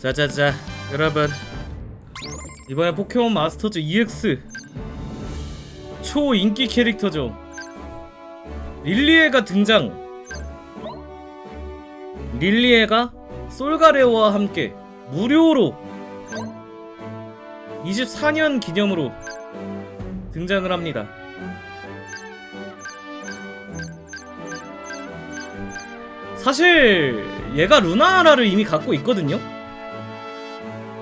자자자 여러분. 이번에 포켓몬 마스터즈 EX 초인기 캐릭터죠 릴리에가 등장. 릴리에가 솔가레오와 함께 무료로 24년 기념으로 등장을 합니다. 사실 얘가 루나라를 이미 갖고 있거든요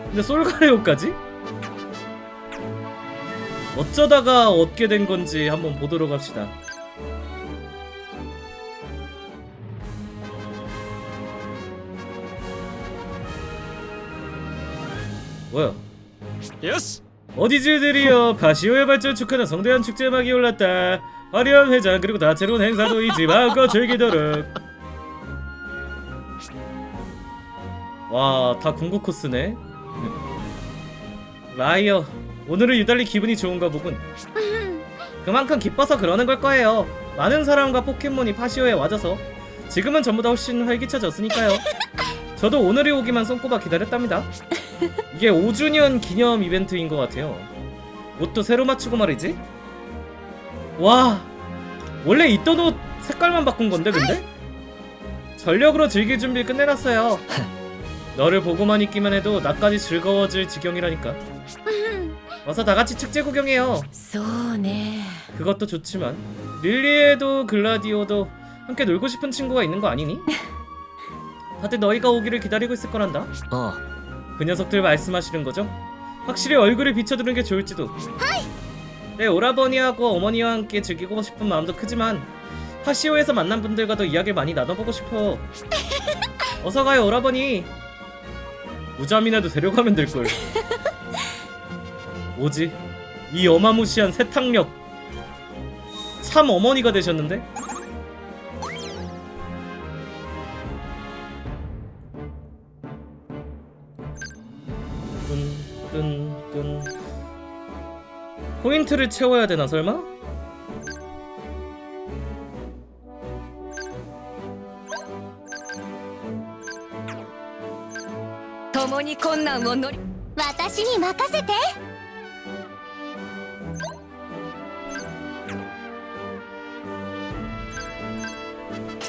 근데 솔가레오까지? 어쩌다가 얻게 된 건지 한번 보도록 합시다. 뭐야? 예스 어디즈들이여 바시오의 발전 축하는 성대한 축제 막이 올랐다. 화려한 회장 그리고 다채로운 행사도 잊지 마음껏 즐기도록. 와, 다 궁극 코스네. 라이어, 오늘은 유달리 기분이 좋은가 보군. 그만큼 기뻐서 그러는 걸 거예요. 많은 사람과 포켓몬이 파시오에 와줘서 지금은 전보다 훨씬 활기차졌으니까요. 저도 오늘이 오기만 손꼽아 기다렸답니다. 이게 5주년 기념 이벤트인 것 같아요. 옷도 새로 맞추고 말이지. 와, 원래 있던 옷 색깔만 바꾼 건데 근데? 전력으로 즐길 준비 끝내놨어요. 너를 보고만 있기만 해도 나까지 즐거워질 지경이라니까. 와서 다 같이 축제 구경해요. 쏘네. 그것도 좋지만 릴리에도 글라디오도 함께 놀고 싶은 친구가 있는 거 아니니? 다들 너희가 오기를 기다리고 있을 거란다. 어. 그 녀석들 말씀하시는 거죠? 확실히 얼굴을 비춰두는 게 좋을지도. 내 네, 오라버니하고 어머니와 함께 즐기고 싶은 마음도 크지만 파시오에서 만난 분들과도 이야기를 많이 나눠보고 싶어. 어서 가요 오라버니. 우자민에도 데려가면 될 걸. 뭐지? 이 어마무시한 세탁력. 참 어머니가 되셨는데? 끈끈끈 포인트를 채워야 되나 설마? 共に困難を乗り私に任せて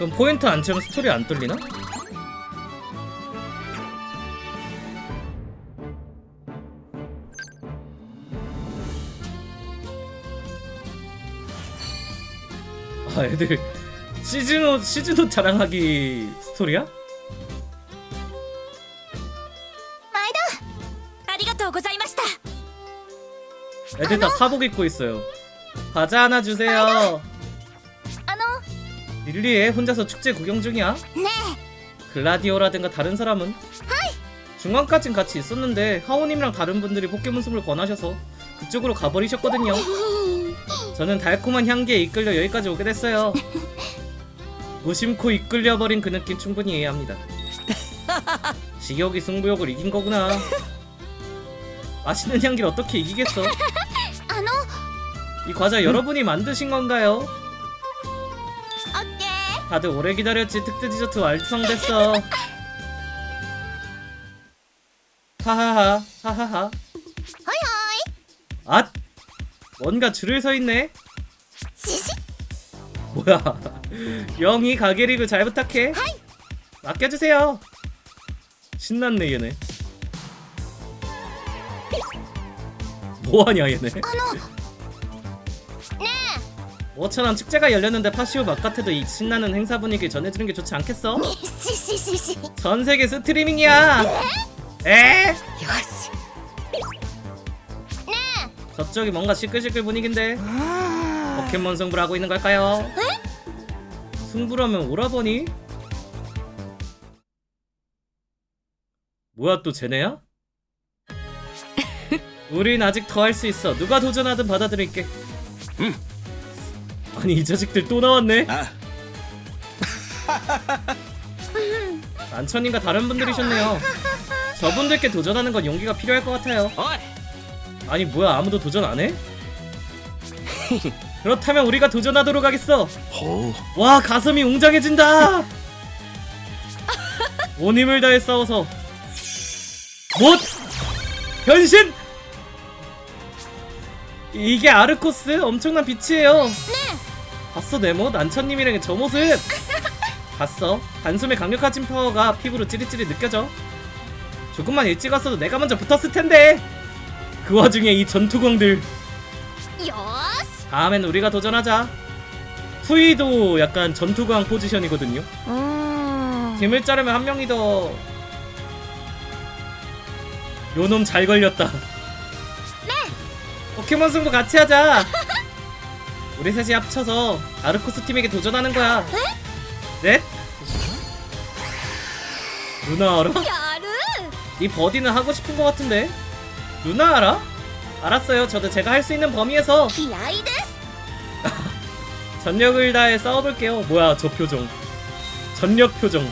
그럼 포인트 안 채우면 스토리 안 뚫리나? 아 애들 시즌5 시즌5 자랑하기 스토리야? 毎度ありがとうございました 애들 다 사복 입고 있어요 과자 하나 주세요 あの 릴리에 혼자서 축제 구경 중이야? 네. 글라디오라든가 다른 사람은? 중간까진 같이 있었는데 하오님이랑 다른 분들이 포켓몬 숲을 권하셔서 그쪽으로 가버리셨거든요. 저는 달콤한 향기에 이끌려 여기까지 오게 됐어요. 무심코 이끌려버린 그 느낌 충분히 이해합니다. 식욕이 승부욕을 이긴 거구나. 맛있는 향기를 어떻게 이기겠어? 아, 이 과자 여러분이 만드신 건가요? 다들 오래 기다렸지. 특대 디저트 완성됐어. 하하하 하하하. 허이허이. 아 뭔가 줄을 서 있네. 뭐야? 영희 가게 리뷰 잘 부탁해. 맡겨주세요. 신났네 얘네. 뭐하냐 얘네? 모처럼 축제가 열렸는데 파시오 바깥에도 이 신나는 행사 분위기 전해주는 게 좋지 않겠어? 전 세계 스트리밍이야. 네? 에? 요시. 네. 저쪽이 뭔가 시끌시끌 분위기인데 아. 포켓몬 승부 하고 있는 걸까요? 네? 승부라면 오라버니? 뭐야 또 쟤네야? 우린 아직 더 할 수 있어. 누가 도전하든 받아들일게. 응. 아니 이 자식들 또 나왔네. 아, 안천님과 다른 분들이셨네요. 저분들께 도전하는 건 용기가 필요할 것 같아요. 어이. 아니 뭐야 아무도 도전 안 해? 그렇다면 우리가 도전하도록 하겠어. 호. 와 가슴이 웅장해진다. 온 힘을 다해 싸워서 못 변신. 이게 아르코스 엄청난 빛이에요. 네. 봤어 네모 난처님이랑 저 모습. 봤어. 단숨에 강력하진 파워가 피부로 찌릿찌릿 느껴져. 조금만 일찍 왔어도 내가 먼저 붙었을 텐데. 그 와중에 이 전투광들 요시. 다음엔 우리가 도전하자. 투이도 약간 전투광 포지션이거든요. 음. 팀을 자르면 한 명이 더. 요놈 잘 걸렸다. 포켓몬 승부 같이 하자. 우리 셋이 합쳐서 아르코스 팀에게 도전하는 거야. 네? 네? 누나 알아? 이 버디는 하고 싶은 거 같은데. 누나 알아? 알았어요. 저도 제가 할 수 있는 범위에서 전력을 다해 싸워볼게요. 뭐야 저 표정. 전력 표정.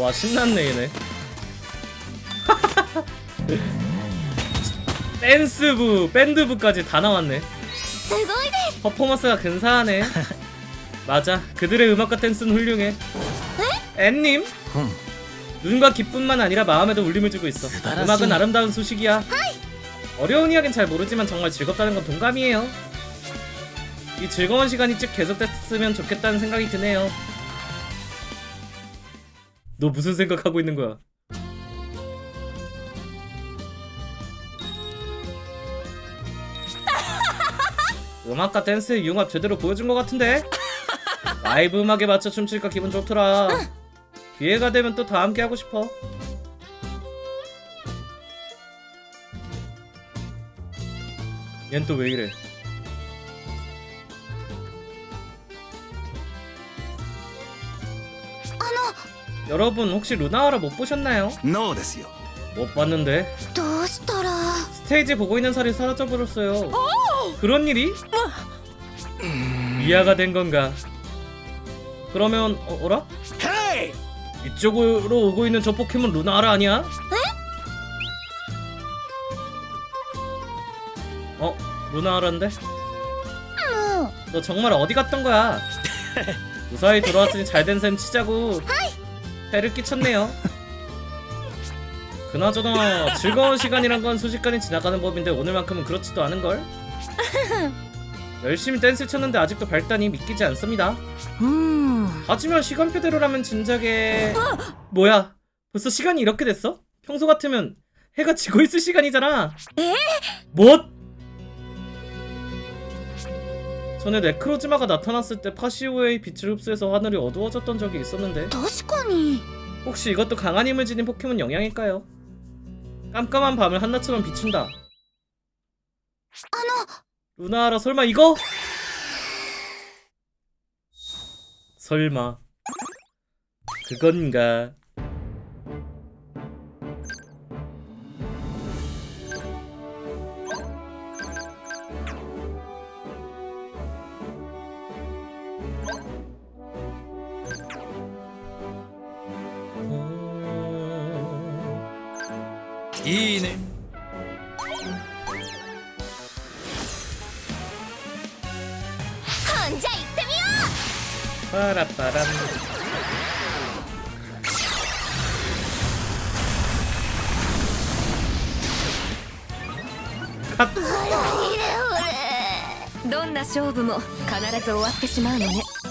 와 신났네 얘네. 댄스부 밴드부까지 다 나왔네. 퍼포먼스가 근사하네. 맞아 그들의 음악과 댄스는 훌륭해. 네? 앤님? 눈과 기쁨만 아니라 마음에도 울림을 주고 있어. 음악은 아름다운 소식이야. 어려운 이야기는 잘 모르지만 정말 즐겁다는 건 동감이에요. 이 즐거운 시간이 쭉 계속됐으면 좋겠다는 생각이 드네요. 너 무슨 생각하고 있는 거야? 음악과 댄스의 융합 제대로 보여준 것 같은데? 라이브 음악에 맞춰 춤추니까 기분 좋더라. 기회가 되면 또 다 함께 하고 싶어. 얜 또 왜 이래? 여러분 혹시 루나와라 못 보셨나요? ノーですよ。 못 봤는데 どうしたら 스테이지 보고 있는 살이 사라져 버렸어요. 그런 일이? 이해가 된 건가? 그러면 어, 어라? 헤이! 이쪽으로 오고 있는 저 포켓몬 루나라 아니야? 어? 루나라인데? もう 너 정말 어디 갔던 거야? 무사히 돌아왔으니 잘된 셈 치자고 배를 끼쳤네요 그나저나 즐거운 시간이란 건 순식간에 지나가는 법인데 오늘만큼은 그렇지도 않은 걸? 열심히 댄스 쳤는데 아직도 발단이 믿기지 않습니다 うーん 하지만 시간표대로라면 진작에 뭐야 벌써 시간이 이렇게 됐어? 평소 같으면 해가 지고 있을 시간이잖아 에? 뭐? 전에 네크로즈마가 나타났을 때 파시오의 빛을 흡수해서 하늘이 어두워졌던 적이 있었는데 確かに 혹시 이것도 강한 힘을 지닌 포켓몬 영향일까요? 깜깜한 밤을 한낮처럼 비춘다 あの 루나라 설마 이거? 설마 그건가? いいね。ほんじゃ行ってみよう。パラパラン。どんな勝負も必ず終わってしまうのね。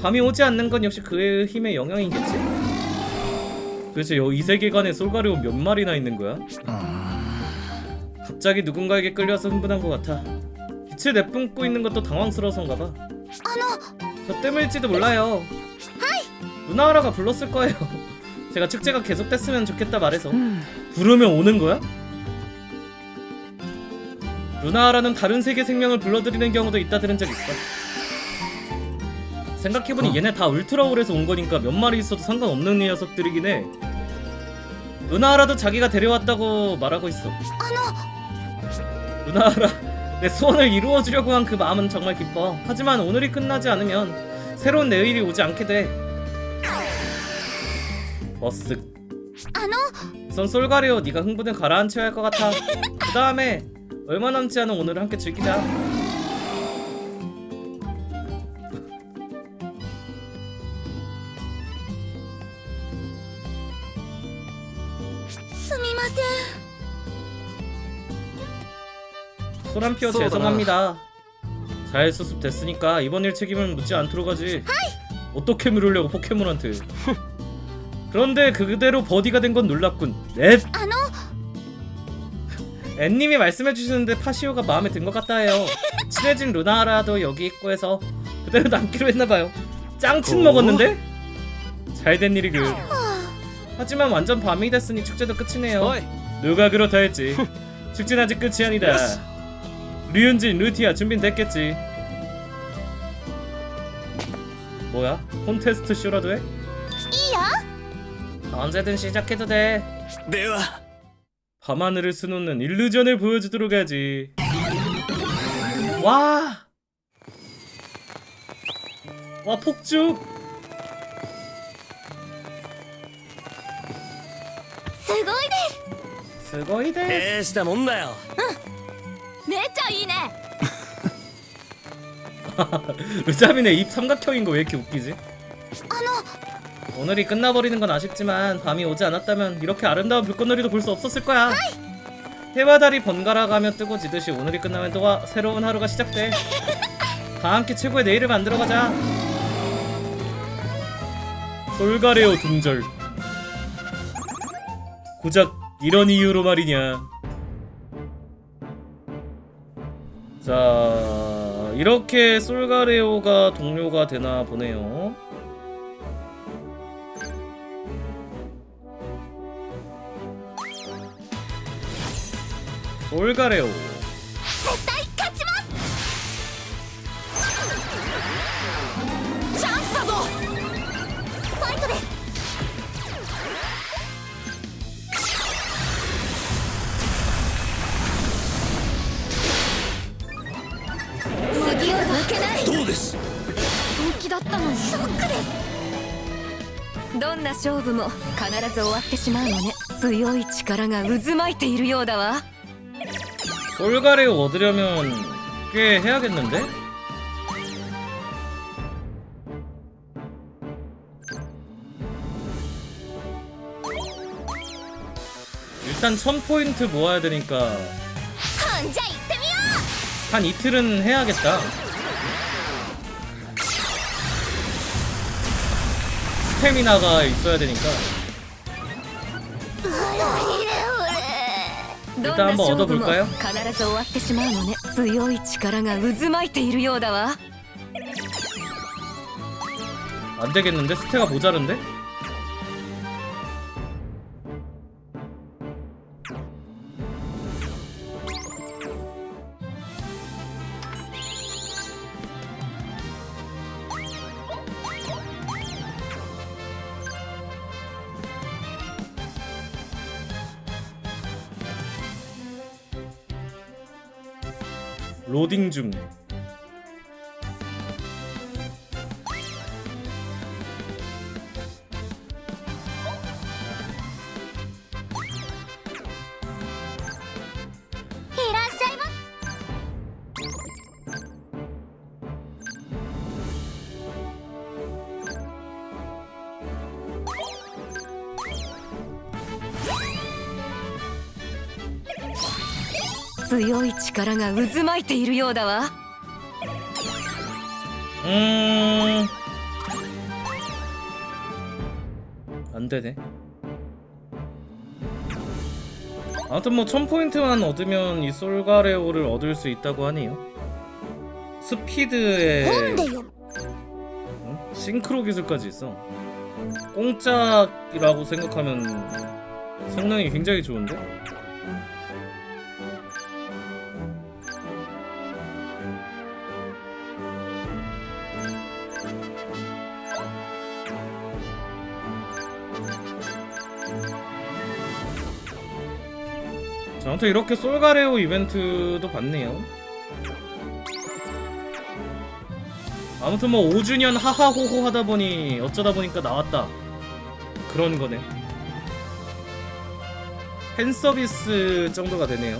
밤이 오지 않는 건 역시 그의 힘의 영향이겠지? 도대체 여- 이 세계관에 솔가리오 몇 마리나 있는 거야? 갑자기 누군가에게 끌려서 흥분한 것 같아. 빛을 내뿜고 있는 것도 당황스러워서인가 봐. 저 때문일지도 몰라요. 누나하라가 불렀을 거예요. 제가 축제가 계속됐으면 좋겠다 말해서. 부르면 오는 거야? 루나라는 다른 세계 생명을 불러들이는 경우도 있다 들은 적 있어. 생각해보니 얘네 다 울트라올에서 온 거니까 몇 마리 있어도 상관없는 녀석들이긴 해. 루나라도 자기가 데려왔다고 말하고 있어. 루나라, 내 소원을 이루어주려고 한 그 마음은 정말 기뻐. 하지만 오늘이 끝나지 않으면 새로운 내일이 오지 않게 돼. あの 우선 솔가리오 네가 흥분을 가라앉혀야 할 것 같아 그 다음에 얼마 남지 않은 오늘을 함께 즐기자 ません 소란피어 쏘다. 죄송합니다 잘 수습됐으니까 이번 일 책임은 묻지 않도록 하지 어떻게 물으려고 포켓몬한테 그런데 그대로 버디가 된 건 놀랍군 넵 あの 앤님이 말씀해주시는데 파시오가 마음에 든 것 같다 해요 친해진 루나라도 여기 있고 해서 그대로 남기로 했나봐요 짱친 어? 먹었는데? 잘된 일이군 하지만 완전 밤이 됐으니 축제도 끝이네요. 누가 그렇다 했지. 축제는 아직 끝이 아니다. 류현진, 루티야 준비 됐겠지? 뭐야? 콘테스트 쇼라도 해? 언제든 시작해도 돼. 내와 밤하늘을 수놓는 일루전을 보여주도록 하지. 와! 와 폭죽! 스고이 데 大したもんだよめっちゃいいね 루자민의 입 삼각형인 거 왜 이렇게 웃기지? あの 오늘이 끝나버리는 건 아쉽지만 밤이 오지 않았다면 이렇게 아름다운 불꽃놀이도 볼 수 없었을 거야. 해와 달이 번갈아 가며 뜨고 지듯이 오늘이 끝나면 또 와- 새로운 하루가 시작돼. 다 함께 최고의 내일을 만들어가자. 솔가레오 등절. 고작 이런 이유로 말이냐. 자, 이렇게 솔가레오가 동료가 되나 보네요. 솔가레오 次を抜けないどうです本気だったのにショックですどんな勝負も必ず終わってしまうのね強い力が渦巻いているようだわ 솔가레오 얻으려면 꽤 해야겠는데? 일단 1000포인트 모아야 되니까 한 이틀은 해야겠다. 스태미나가 있어야 되니까 どん 일단 な 한번 勝負も 얻어볼까요? 必ず終わってしまうのね強い力が渦巻いているようだわ 안 되겠는데 스테가 모자른데? 로딩 중. 強い力が渦巻いているようだわ 음. 안 되네. 아무튼 뭐 1000포인트만 얻으면 이 솔가레오를 얻을 수 있다고 하네요. 스피드에 本でよ 응? 싱크로 기술까지 있어. 공짜라고 생각하면 성능이 굉장히 좋은데? 아무튼 이렇게 솔가레오 이벤트도 봤네요. 아무튼 뭐 5주년 하하호호 하다 보니 어쩌다 보니까 나왔다. 그런 거네. 팬 서비스 정도가 되네요.